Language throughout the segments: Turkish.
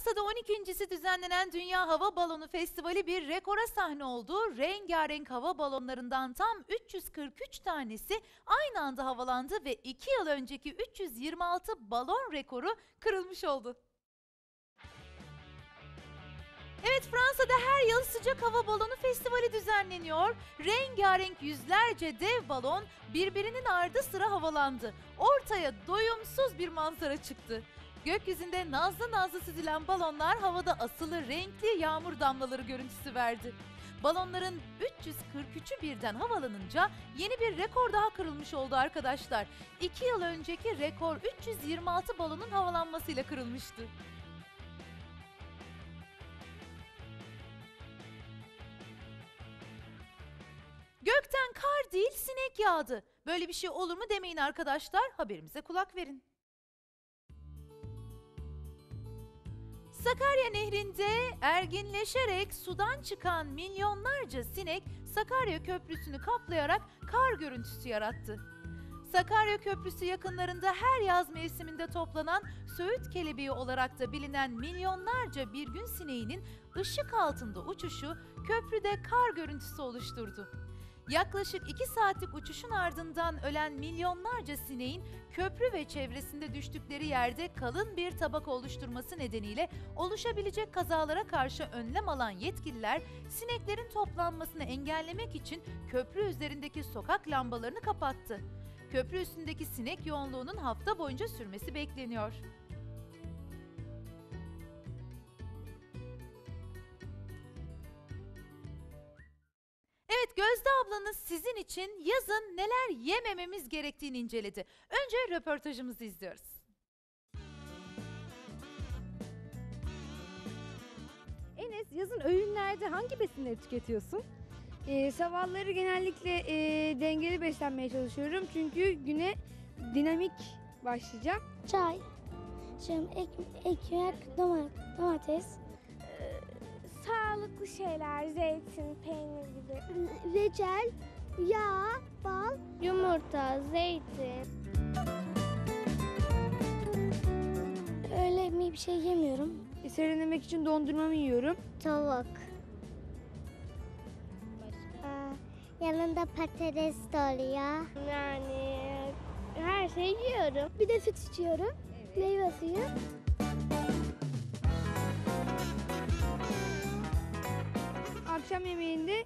Fransa'da 12.si düzenlenen Dünya Hava Balonu Festivali bir rekora sahne oldu. Rengarenk hava balonlarından tam 343 tanesi aynı anda havalandı ve 2 yıl önceki 326 balon rekoru kırılmış oldu. Evet Fransa'da her yıl sıcak hava balonu festivali düzenleniyor. Rengarenk yüzlerce dev balon birbirinin ardı sıra havalandı. Ortaya doyumsuz bir manzara çıktı. Gökyüzünde nazlı nazlı süzülen balonlar havada asılı renkli yağmur damlaları görüntüsü verdi. Balonların 343'ü birden havalanınca yeni bir rekor daha kırılmış oldu arkadaşlar. 2 yıl önceki rekor 326 balonun havalanmasıyla kırılmıştı. Gökten kar değil sinek yağdı. Böyle bir şey olur mu demeyin arkadaşlar. Haberimize kulak verin. Sakarya Nehri'nde erginleşerek sudan çıkan milyonlarca sinek Sakarya Köprüsü'nü kaplayarak kar görüntüsü yarattı. Sakarya Köprüsü yakınlarında her yaz mevsiminde toplanan Söğüt kelebeği olarak da bilinen milyonlarca bir gün sineğinin ışık altında uçuşu köprüde kar görüntüsü oluşturdu. Yaklaşık 2 saatlik uçuşun ardından ölen milyonlarca sineğin köprü ve çevresinde düştükleri yerde kalın bir tabak oluşturması nedeniyle oluşabilecek kazalara karşı önlem alan yetkililer sineklerin toplanmasını engellemek için köprü üzerindeki sokak lambalarını kapattı. Köprü üstündeki sinek yoğunluğunun hafta boyunca sürmesi bekleniyor. Ablanız sizin için yazın neler yemememiz gerektiğini inceledi. Önce röportajımızı izliyoruz. Enes yazın öğünlerde hangi besinleri tüketiyorsun? Ee, sabahları genellikle e, dengeli beslenmeye çalışıyorum çünkü güne dinamik başlayacağım. Çay, şimdi ek, ekmek, doma- domates, Sağlıklı şeyler, zeytin, peynir gibi. reçel, yağ, bal, yumurta, zeytin. Öyle mi bir şey yemiyorum. E, serinlemek için dondurmamı yiyorum. Tavuk. yanında patates de oluyor. Yani her şeyi yiyorum. Bir de süt içiyorum. Meyve suyu. Akşam yemeğinde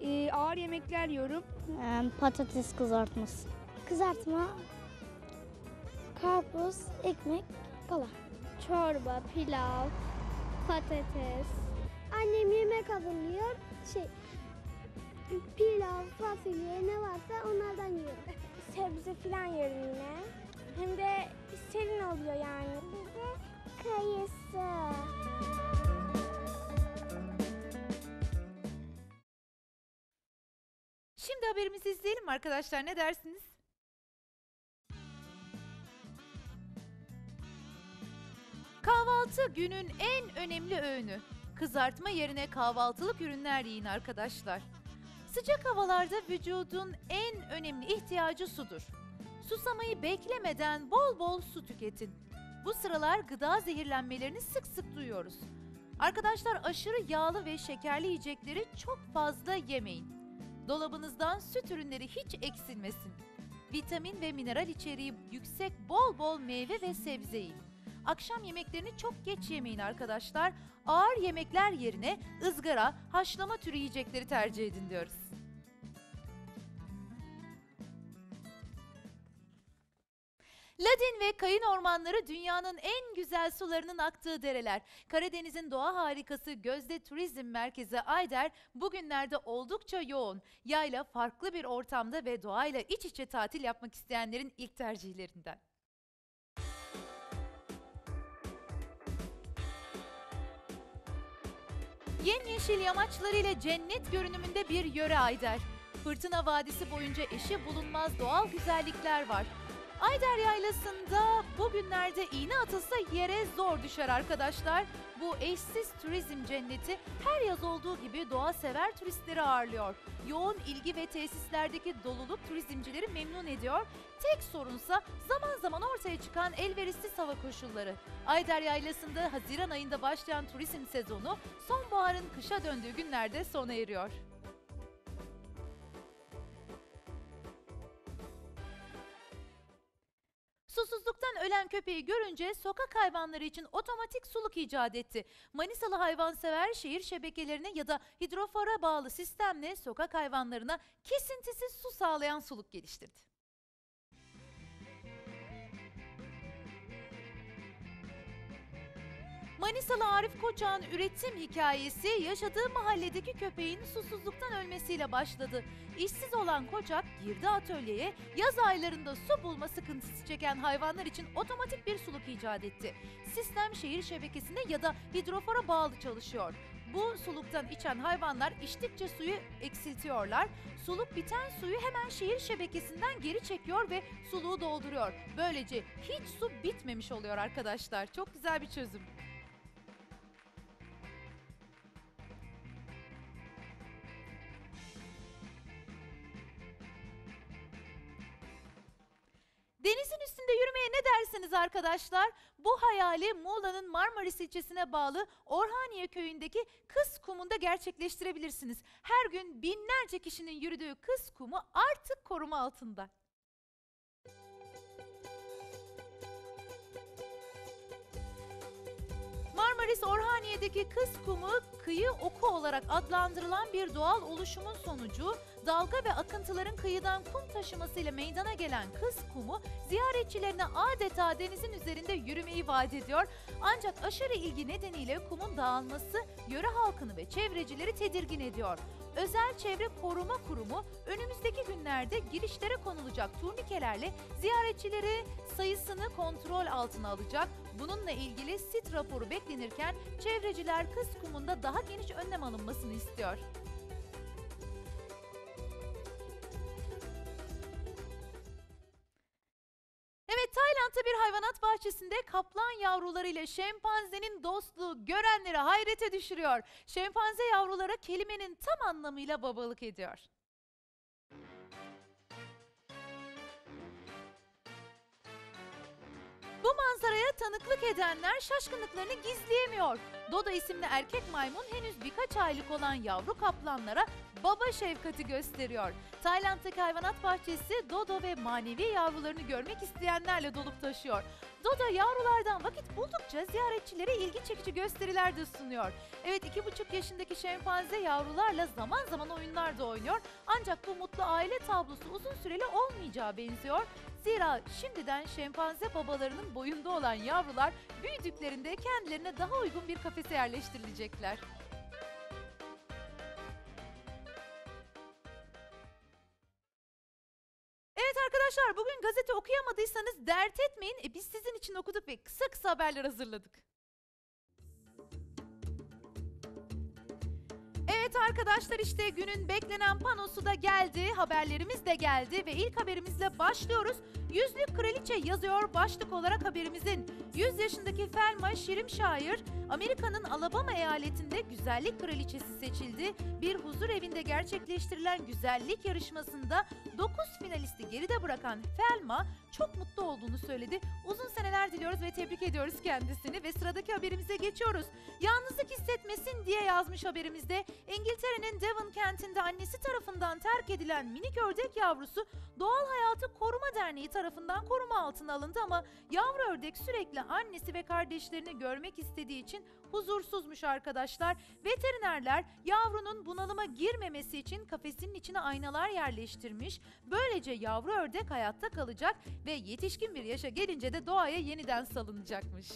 e, ağır yemekler yiyorum. patates kızartması. Kızartma, karpuz, ekmek, kola. Çorba, pilav, patates. Annem yemek hazırlıyor. Şey, pilav, fasulye ne varsa onlardan yiyorum. Sebze falan yerim yine. Hem de serin oluyor yani. Kayısı. Haberimizi izleyelim arkadaşlar ne dersiniz? Kahvaltı günün en önemli öğünü. Kızartma yerine kahvaltılık ürünler yiyin arkadaşlar. Sıcak havalarda vücudun en önemli ihtiyacı sudur. Susamayı beklemeden bol bol su tüketin. Bu sıralar gıda zehirlenmelerini sık sık duyuyoruz. Arkadaşlar aşırı yağlı ve şekerli yiyecekleri çok fazla yemeyin. Dolabınızdan süt ürünleri hiç eksilmesin. Vitamin ve mineral içeriği yüksek bol bol meyve ve sebze yiyin. Akşam yemeklerini çok geç yemeyin arkadaşlar. Ağır yemekler yerine ızgara, haşlama türü yiyecekleri tercih edin diyoruz. Ladin ve kayın ormanları dünyanın en güzel sularının aktığı dereler. Karadeniz'in doğa harikası Gözde Turizm Merkezi Ayder bugünlerde oldukça yoğun. Yayla farklı bir ortamda ve doğayla iç içe tatil yapmak isteyenlerin ilk tercihlerinden. Yemyeşil yamaçlarıyla cennet görünümünde bir yöre Ayder. Fırtına Vadisi boyunca eşi bulunmaz doğal güzellikler var. Ayder Yaylası'nda bugünlerde iğne atılsa yere zor düşer arkadaşlar. Bu eşsiz turizm cenneti her yaz olduğu gibi doğa sever turistleri ağırlıyor. Yoğun ilgi ve tesislerdeki doluluk turizmcileri memnun ediyor. Tek sorunsa zaman zaman ortaya çıkan elverişsiz hava koşulları. Ayder Yaylası'nda Haziran ayında başlayan turizm sezonu sonbaharın kışa döndüğü günlerde sona eriyor. Ölen köpeği görünce sokak hayvanları için otomatik suluk icat etti. Manisalı hayvansever şehir şebekelerine ya da hidrofora bağlı sistemle sokak hayvanlarına kesintisiz su sağlayan suluk geliştirdi. Manisalı Arif Koçak'ın üretim hikayesi yaşadığı mahalledeki köpeğin susuzluktan ölmesiyle başladı. İşsiz olan Koçak girdi atölyeye yaz aylarında su bulma sıkıntısı çeken hayvanlar için otomatik bir suluk icat etti. Sistem şehir şebekesine ya da hidrofora bağlı çalışıyor. Bu suluktan içen hayvanlar içtikçe suyu eksiltiyorlar. Suluk biten suyu hemen şehir şebekesinden geri çekiyor ve suluğu dolduruyor. Böylece hiç su bitmemiş oluyor arkadaşlar. Çok güzel bir çözüm. Üstünde yürümeye ne dersiniz arkadaşlar? Bu hayali Muğla'nın Marmaris ilçesine bağlı Orhaniye köyündeki Kız Kumu'nda gerçekleştirebilirsiniz. Her gün binlerce kişinin yürüdüğü Kız Kumu artık koruma altında. Marmaris Orhaniye'deki Kız Kumu kıyı oku olarak adlandırılan bir doğal oluşumun sonucu dalga ve akıntıların kıyıdan kum taşımasıyla meydana gelen Kız Kumu ziyaretçilerine adeta denizin üzerinde yürümeyi vaat ediyor. Ancak aşırı ilgi nedeniyle kumun dağılması yöre halkını ve çevrecileri tedirgin ediyor. Özel Çevre Koruma Kurumu önümüzdeki günlerde girişlere konulacak turnikelerle ziyaretçileri sayısını kontrol altına alacak. Bununla ilgili sit raporu beklenirken çevreciler Kız Kumu'nda daha geniş önlem alınmasını istiyor. Tayland'da bir hayvanat bahçesinde kaplan yavrularıyla şempanzenin dostluğu görenleri hayrete düşürüyor. Şempanze yavrulara kelimenin tam anlamıyla babalık ediyor. Manzaraya tanıklık edenler şaşkınlıklarını gizleyemiyor. Dodo isimli erkek maymun henüz birkaç aylık olan yavru kaplanlara baba şefkati gösteriyor. Tayland'daki hayvanat bahçesi Dodo ve manevi yavrularını görmek isteyenlerle dolup taşıyor. Dodo yavrulardan vakit buldukça ziyaretçilere ilgi çekici gösteriler de sunuyor. Evet iki buçuk yaşındaki şempanze yavrularla zaman zaman oyunlar da oynuyor. Ancak bu mutlu aile tablosu uzun süreli olmayacağı benziyor. Zira şimdiden şempanze babalarının boyunda olan yavrular büyüdüklerinde kendilerine daha uygun bir kafese yerleştirilecekler. Arkadaşlar bugün gazete okuyamadıysanız dert etmeyin. E, biz sizin için okuduk ve kısa kısa haberler hazırladık. Evet arkadaşlar işte günün beklenen panosu da geldi, haberlerimiz de geldi ve ilk haberimizle başlıyoruz. Yüzlük Kraliçe yazıyor başlık olarak haberimizin. 100 yaşındaki Thelma Şirimşair, Amerika'nın Alabama eyaletinde güzellik kraliçesi seçildi. Bir huzur evinde gerçekleştirilen güzellik yarışmasında 9 finalisti geride bırakan Thelma çok mutlu olduğunu söyledi. Uzun seneler diliyoruz ve tebrik ediyoruz kendisini ve sıradaki haberimize geçiyoruz. Yalnızlık hissetmesin diye yazmış haberimizde. İngiltere'nin Devon kentinde annesi tarafından terk edilen minik ördek yavrusu Doğal Hayatı Koruma Derneği tarafından koruma altına alındı ama yavru ördek sürekli annesi ve kardeşlerini görmek istediği için huzursuzmuş arkadaşlar. Veterinerler yavrunun bunalıma girmemesi için kafesinin içine aynalar yerleştirmiş. Böylece yavru ördek hayatta kalacak ve yetişkin bir yaşa gelince de doğaya yeniden salınacakmış.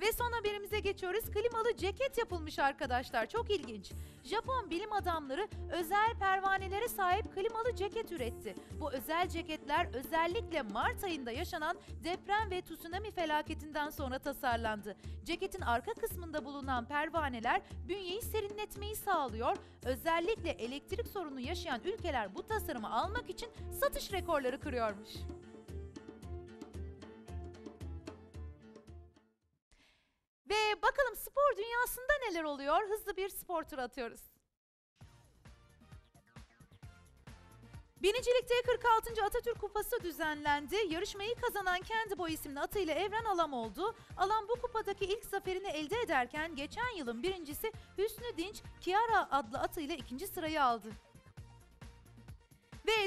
Ve son haberimize geçiyoruz. Klimalı ceket yapılmış arkadaşlar. Çok ilginç. Japon bilim adamları özel pervanelere sahip klimalı ceket üretti. Bu özel ceketler özellikle Mart ayında yaşanan deprem ve tsunami felaketinden sonra tasarlandı. Ceketin arka kısmında bulunan pervaneler bünyeyi serinletmeyi sağlıyor. Özellikle elektrik sorunu yaşayan ülkeler bu tasarımı almak için satış rekorları kırıyormuş. Spor dünyasında neler oluyor? Hızlı bir spor turu atıyoruz. Binicilikte 46. Atatürk Kupası düzenlendi. Yarışmayı kazanan Kendi Boy isimli atıyla Evren Alam oldu. Alam bu kupadaki ilk zaferini elde ederken geçen yılın birincisi Hüsnü Dinç Kiara adlı atıyla ikinci sırayı aldı.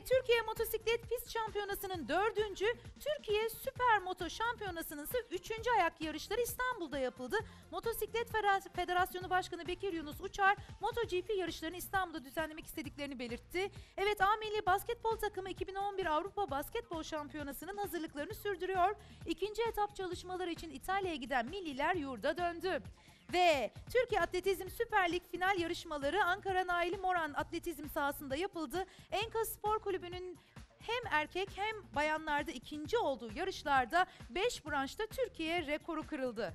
Türkiye Motosiklet Pist Şampiyonası'nın dördüncü, Türkiye Süper Moto Şampiyonası'nın ise üçüncü ayak yarışları İstanbul'da yapıldı. Motosiklet Federasyonu Başkanı Bekir Yunus Uçar, MotoGP yarışlarını İstanbul'da düzenlemek istediklerini belirtti. Evet A Milli Basketbol takımı 2011 Avrupa Basketbol Şampiyonası'nın hazırlıklarını sürdürüyor. İkinci etap çalışmaları için İtalya'ya giden milliler yurda döndü. Ve Türkiye Atletizm Süper Lig final yarışmaları Ankara Naili Moran Atletizm sahasında yapıldı. Enkaz Spor Kulübü'nün hem erkek hem bayanlarda ikinci olduğu yarışlarda 5 branşta Türkiye rekoru kırıldı.